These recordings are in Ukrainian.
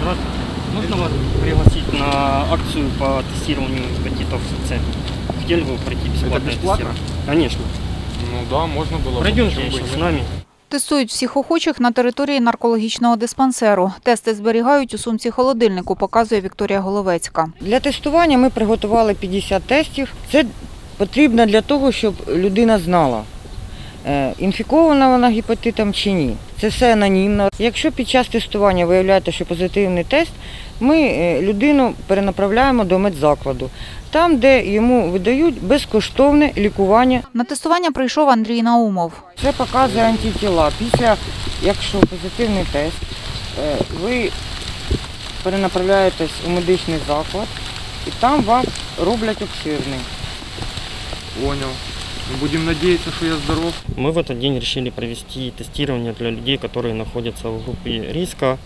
Здравствуйте. Можно вас пригласить на акцию по тестированию гепатитов С? Хотели бы пройти бесплатное бесплатно? тестирование? Конечно. Ну да, можно было. бы, Пройдемте почему бы и сейчас с нет. нами. Тестують всіх охочих на території наркологічного диспансеру. Тести зберігають у сумці холодильнику, показує Вікторія Головецька. Для тестування ми приготували 50 тестів. Це потрібно для того, щоб людина знала, е, інфікована вона гепатитом чи ні. Це все анонімно. Якщо під час тестування виявляєте, що позитивний тест, ми е, людину перенаправляємо до медзакладу, там, де йому видають безкоштовне лікування. На тестування прийшов Андрій Наумов. Це показує антитіла. Після, якщо позитивний тест, е, ви перенаправляєтесь у медичний заклад і там вам роблять обширний. Понял. Будем надеяться, что я здоров. Мы в этот день решили провести тестирование для людей, которые находятся в группе риска,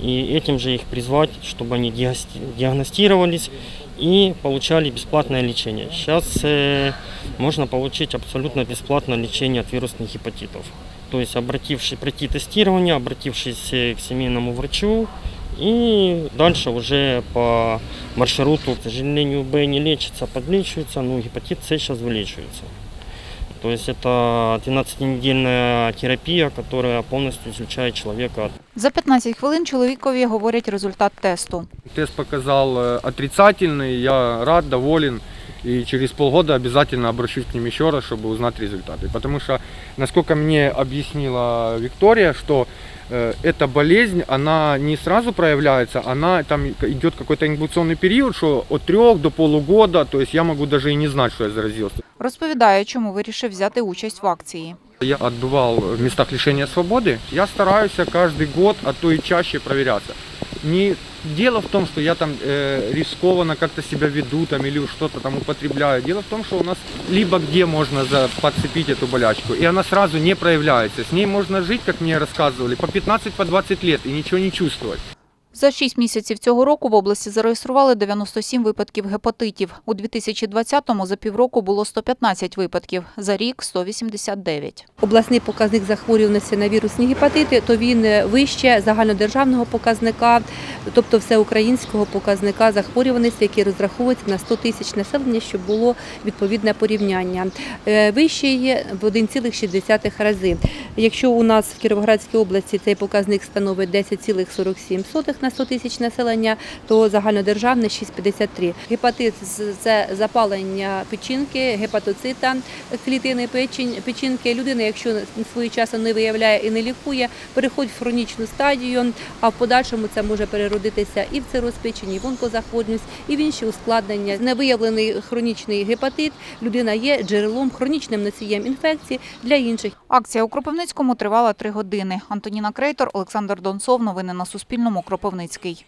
и этим же их призвать, чтобы они диагности- диагностировались и получали бесплатное лечение. Сейчас э, можно получить абсолютно бесплатное лечение от вирусных гепатитов. То есть обратившись, пройти тестирование, обратившись э, к семейному врачу, и дальше уже по маршруту, к сожалению, Б не лечится, подлечивается, но гепатит С сейчас вылечивается. То есть это 12-недельная терапия, которая полностью излечает человека от За 15 хвилин чоловікові говорять результат тесту. Тест показал э, отрицательный, я рад, доволен. И через полгода обязательно обращусь к ним еще раз, чтобы узнать результаты. Потому что, насколько мне объяснила Виктория, что э, эта болезнь, она не сразу проявляется, она там идет какой-то инкубационный период, что от трех до полугода, то есть я могу даже и не знать, что я заразился. Розповідає, чому вирішив взяти участь в акції. Я отбывал в местах лишения свободы. Я стараюсь каждый год, а то и чаще проверяться. Не дело в том, что я там э, рискованно как-то себя веду там или что-то там употребляю. Дело в том, что у нас либо где можно за- подцепить эту болячку, и она сразу не проявляется. С ней можно жить, как мне рассказывали, по 15-20 по 20 лет и ничего не чувствовать. За 6 місяців цього року в області зареєстрували 97 випадків гепатитів. У 2020-му за півроку було 115 випадків, за рік – 189. обласний показник захворюваності на вірусні гепатити, то він е, вище загальнодержавного показника, тобто всеукраїнського показника захворюваності, який розраховується на 100 тисяч населення, щоб було відповідне порівняння. Е, Вищий є в 1,6 рази. Якщо у нас в Кіровоградській області цей показник становить 10,47 на 100 тисяч населення, то загальнодержавний 6,53. Гепатит це запалення печінки, гепатоцита клітини печінки. Людина, якщо своєчасно не виявляє і не лікує, переходить в хронічну стадію, а в подальшому це може переродитися і в цироз печені, і в онкозахворюваність, і в інші ускладнення. Невиявлений хронічний гепатит людина є джерелом, хронічним носієм інфекції для інших. Акція у Кропивницькому тривала три години. Антоніна Крейтор, Олександр Донцов. Новини на Суспільному. Кропивницький.